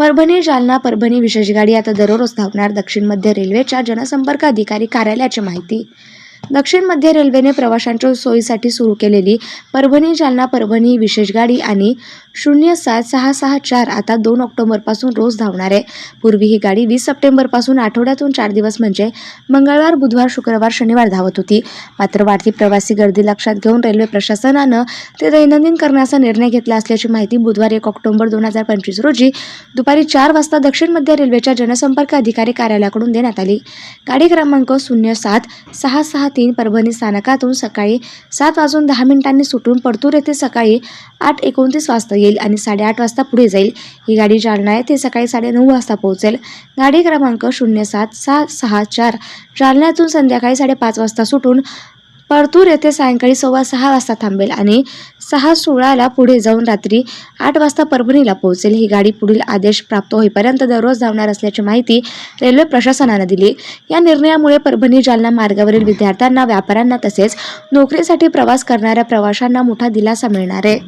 परभणी जालना परभणी विशेष गाडी आता दररोज धावणार दक्षिण मध्य रेल्वेच्या जनसंपर्क अधिकारी कार्यालयाची माहिती दक्षिण मध्य रेल्वेने प्रवाशांच्या सोयीसाठी सुरू केलेली परभणी जालना परभणी विशेष गाडी आणि शून्य सात सहा सहा चार आता दोन ऑक्टोबरपासून रोज धावणार आहे. पूर्वी ही गाडी वीस सप्टेंबरपासून आठवड्यातून चार दिवस म्हणजे मंगळवार बुधवार शुक्रवार शनिवार धावत होती. मात्र वाढती प्रवासी गर्दी लक्षात घेऊन रेल्वे प्रशासनानं ते दैनंदिन करण्याचा निर्णय घेतला असल्याची माहिती बुधवार एक ऑक्टोबर दोन हजार पंचवीस रोजी दुपारी चार वाजता दक्षिण मध्य रेल्वेच्या जनसंपर्क अधिकारी कार्यालयाकडून देण्यात आली. गाडी क्रमांक शून्य सात सहा सहा तीन तीन परभणी स्थानकातून सकाळी सात वाजून दहा मिनिटांनी सुटून परतूर येथे सकाळी आठ एकोणतीस वाजता येईल आणि साडेआठ वाजता पुढे जाईल. ही गाडी जालना येथे सकाळी साडेनऊ वाजता पोहोचेल. गाडी क्रमांक शून्य सात सहा सहा चार. जालन्यातून संध्याकाळी साडेपाच वाजता सुटून परतूर येथे सायंकाळी सव्वा सहा वाजता थांबेल आणि सहा सोळाला पुढे जाऊन रात्री आठ वाजता परभणीला पोहोचेल. ही गाडी पुढील आदेश प्राप्त होईपर्यंत दररोज धावणार असल्याची माहिती रेल्वे प्रशासनानं दिली. या निर्णयामुळे परभणी जालना मार्गावरील विद्यार्थ्यांना व्यापाऱ्यांना तसेच नोकरीसाठी प्रवास करणाऱ्या प्रवाशांना मोठा दिलासा मिळणार आहे.